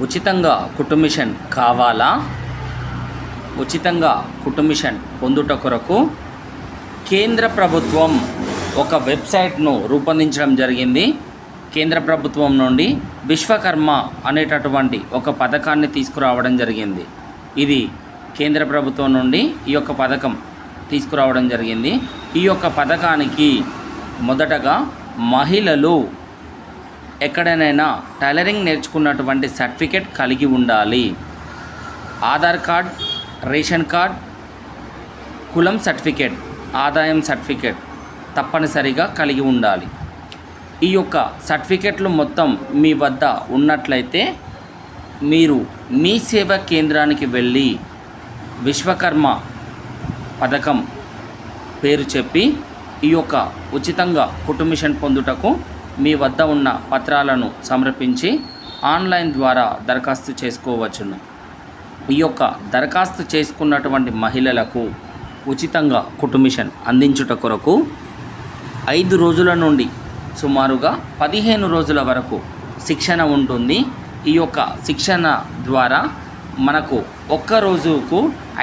ఉచితంగా కుటుంబిషన్ కావాలా? ఉచితంగా కుటుంబిషన్ పొందుట కొరకు కేంద్ర ప్రభుత్వం ఒక వెబ్సైట్ను రూపొందించడం జరిగింది. కేంద్ర ప్రభుత్వం నుండి విశ్వకర్మ అనేటటువంటి ఒక పథకాన్ని తీసుకురావడం జరిగింది. ఇది కేంద్ర ప్రభుత్వం నుండి ఈ యొక్క పథకం తీసుకురావడం జరిగింది. ఈ యొక్క పథకానికి మొదటగా మహిళలు ఎక్కడైనా టైలరింగ్ నేర్చుకున్నటువంటి సర్టిఫికెట్ కలిగి ఉండాలి. ఆధార్ కార్డ్ రేషన్ కార్డ్ కులం సర్టిఫికేట్ ఆదాయం సర్టిఫికేట్ తప్పనిసరిగా కలిగి ఉండాలి. ఈ యొక్క సర్టిఫికెట్లు మొత్తం మీ వద్ద ఉన్నట్లయితే మీరు మీ సేవా కేంద్రానికి వెళ్ళి విశ్వకర్మ పథకం పేరు చెప్పి ఈ యొక్క ఉచితంగా కుటుంబిషన్ పొందుటకు మీ వద్ద ఉన్న పత్రాలను సమర్పించి ఆన్లైన్ ద్వారా దరఖాస్తు చేసుకోవచ్చును. ఈ యొక్క దరఖాస్తు చేసుకున్నటువంటి మహిళలకు ఉచితంగా కుటుంబిషన్ అందించుట కొరకు ఐదు రోజుల నుండి సుమారుగా పదిహేను రోజుల వరకు శిక్షణ ఉంటుంది. ఈ యొక్క శిక్షణ ద్వారా మనకు ఒక్క రోజుకు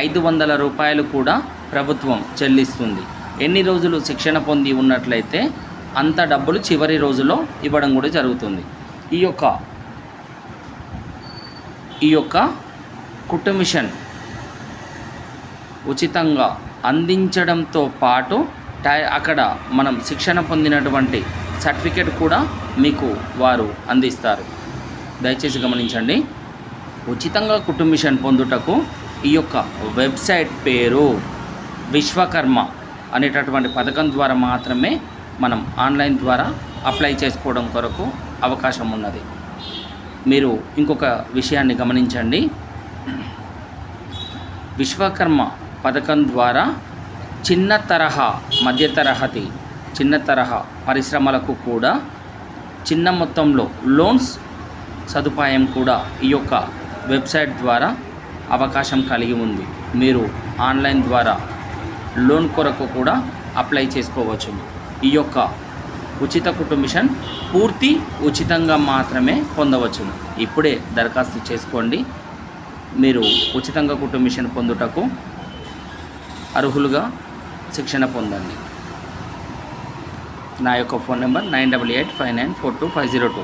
ఐదు వందల రూపాయలు కూడా ప్రభుత్వం చెల్లిస్తుంది. ఎన్ని రోజులు శిక్షణ పొంది ఉన్నట్లయితే అంత డబ్బులు చివరి రోజులో ఇవ్వడం కూడా జరుగుతుంది. ఈ యొక్క ఈ యొక్క కుటుంబిషన్ ఉచితంగా అందించడంతో పాటు టై అక్కడ మనం శిక్షణ పొందినటువంటి సర్టిఫికేట్ కూడా మీకు వారు అందిస్తారు. దయచేసి గమనించండి. ఉచితంగా కుటుంబిషన్ పొందుటకు ఈ యొక్క వెబ్సైట్ పేరు విశ్వకర్మ అనేటటువంటి పథకం ద్వారా మాత్రమే మనం ఆన్లైన్ ద్వారా అప్లై చేసుకోవడం కొరకు అవకాశం ఉన్నది. మీరు ఇంకొక విషయాన్ని గమనించండి. విశ్వకర్మ పథకం ద్వారా చిన్న తరహా మధ్య తరహతి చిన్న తరహా పరిశ్రమలకు కూడా చిన్న మొత్తంలో లోన్స్ సదుపాయం కూడా ఈ యొక్క వెబ్సైట్ ద్వారా అవకాశం కలిగి ఉంది. మీరు ఆన్లైన్ ద్వారా లోన్ కొరకు కూడా అప్లై చేసుకోవచ్చు. ఈ యొక్క ఉచిత కుటుంబిషన్ పూర్తి ఉచితంగా మాత్రమే పొందవచ్చును. ఇప్పుడే దరఖాస్తు చేసుకోండి. మీరు ఉచితంగా కుటుంబ మిషన్ పొందుటకు అర్హులుగా శిక్షణ పొందండి. నా యొక్క phone number nine double eight five nine four two five zero two.